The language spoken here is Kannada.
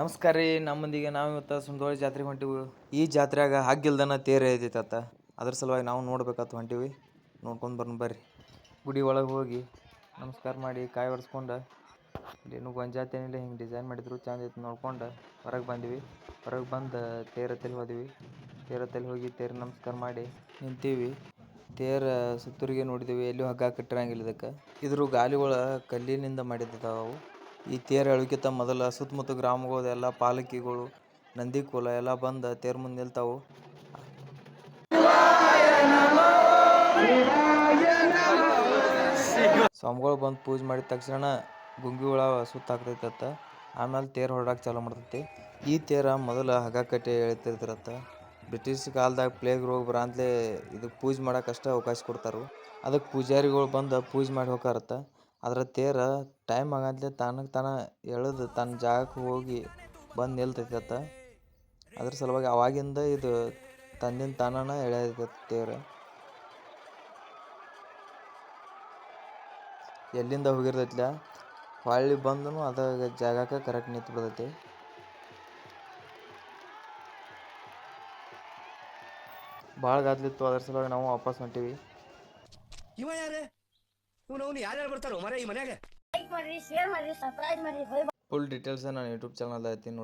ನಮಸ್ಕಾರ ರೀ, ನಮ್ಮಂದಿಗೆ ನಾವು ಇವತ್ತು ಸುಂದೋಳಿ ಜಾತ್ರೆಗೆ ಹೊಂಟಿವಿ. ಈ ಜಾತ್ರೆಯಾಗ ಹಗ್ಗಿಲ್ದನ ತೇರು ಐತಿತ್ತ ಅದ್ರ ಸಲುವಾಗಿ ನಾವು ನೋಡ್ಬೇಕಂತ ಹೊಂಟಿವಿ. ನೋಡ್ಕೊಂಡು ಬರ್ನು ಬರ್ರಿ. ಗುಡಿ ಒಳಗೆ ಹೋಗಿ ನಮಸ್ಕಾರ ಮಾಡಿ ಕಾಯಿ ಒರೆಸ್ಕೊಂಡು ಇಲ್ಲೇನು ಗೊಂಜಾತಿ ಏನಿಲ್ಲ, ಹಿಂಗೆ ಡಿಸೈನ್ ಮಾಡಿದ್ರು, ಚಂದ ಐತೆ ನೋಡ್ಕೊಂಡು ಹೊರಗೆ ಬಂದ್ವಿ. ಹೊರಗೆ ಬಂದು ತೇರತ್ತಲ್ಲಿ ಹೋದ್ವಿ. ತೇರತ್ತಲ್ಲಿ ಹೋಗಿ ತೇರು ನಮಸ್ಕಾರ ಮಾಡಿ ನಿಂತೀವಿ. ತೇರ ಸುತ್ತೂರಿಗೆ ನೋಡಿದ್ದೀವಿ ಎಲ್ಲೂ ಹಗ್ಗ ಕಟ್ಟಿರಂಗಿಲ್ಲ ಇದಕ್ಕೆ. ಇದ್ರ ಗಾಲಿಗಳ ಕಲ್ಲಿನಿಂದ ಮಾಡಿದ್ದಾವು ಈ ತೇರು ಎಳಕಿಂತ ಮೊದಲು ಸುತ್ತಮುತ್ತ ಗ್ರಾಮಗಳದೆಲ್ಲ ಪಾಲಕಿಗಳು, ನಂದಿಕೋಲ ಎಲ್ಲ ಬಂದು ತೇರು ಮುಂದೆ ನಿಲ್ತಾವು. ಸ್ವಾಮಿಗಳು ಬಂದು ಪೂಜೆ ಮಾಡಿದ ತಕ್ಷಣ ಗುಂಗಿ ಸುತ್ತ ಹಾಕ್ತೈತತ್ತ. ಆಮೇಲೆ ತೇರು ಹೊರಡಕ್ಕೆ ಚಾಲೂ ಮಾಡ್ತೈತಿ. ಈ ತೇರ ಮೊದಲು ಹಗ ಕಟ್ಟಿ ಎಳಿತಿರ್ತಿರತ್ತ. ಬ್ರಿಟಿಷ್ ಕಾಲದಾಗ ಪ್ಲೇಗ್ ರೋಗ ಬರಂತಲೇ ಇದಕ್ಕೆ ಪೂಜೆ ಮಾಡೋಕ್ಕಷ್ಟೇ ಅವಕಾಶ ಕೊಡ್ತಾರೆ. ಅದಕ್ಕೆ ಪೂಜಾರಿಗಳು ಬಂದು ಪೂಜೆ ಮಾಡಿ ಹೋಗಾರತ್ತ. ಅದ್ರ ತೇರ ಟೈಮ್ ಆಗಂತಲೇ ತಾನಕ್ಕೆ ತಾನ ಎಳೆದು ತನ್ನ ಜಾಗಕ್ಕೆ ಹೋಗಿ ಬಂದು ನಿಲ್ತೈತತ್ತ ಅದ್ರ ಸಲುವಾಗಿ ಅವಾಗಿಂದ ಇದು ತಂದಿನ ತಾನನ ಎಳೆಯತೈತಿ ತೇರು. ಎಲ್ಲಿಂದ ಹೋಗಿರ್ತೈತಿಲ್ಲ ಹೊಳ್ಳಿ ಬಂದನು ಅದ ಜಾಗಕ್ಕೆ ಕರೆಕ್ಟ್ ನಿಂತು ಬಿಡ್ತೈತಿ. ಭಾಳ ಗಾದ್ಲಿತ್ತು ಅದ್ರ ಸಲುವಾಗಿ ನಾವು ವಾಪಸ್ ಹೊಂಟೀವಿ. ಇವನು ಅವ್ನು ಯಾರ್ಯಾರು ಬರ್ತಾರೋ ಮರ ಈ ಮನೆಗೆ ಲೈಕ್ ಮಾಡ್ರಿ ಶೇರ್ ಮಾಡ್ರಿ ಸಬ್ಸ್ಕ್ರೈಬ್ ಮಾಡ್ರಿ ಹೋಯ್ ಫುಲ್ ಡೀಟೇಲ್ಸ್ ನಾನು ಯೂಟ್ಯೂಬ್ ಚಾನಲ್ ಐತಿ ನೋಡಿ.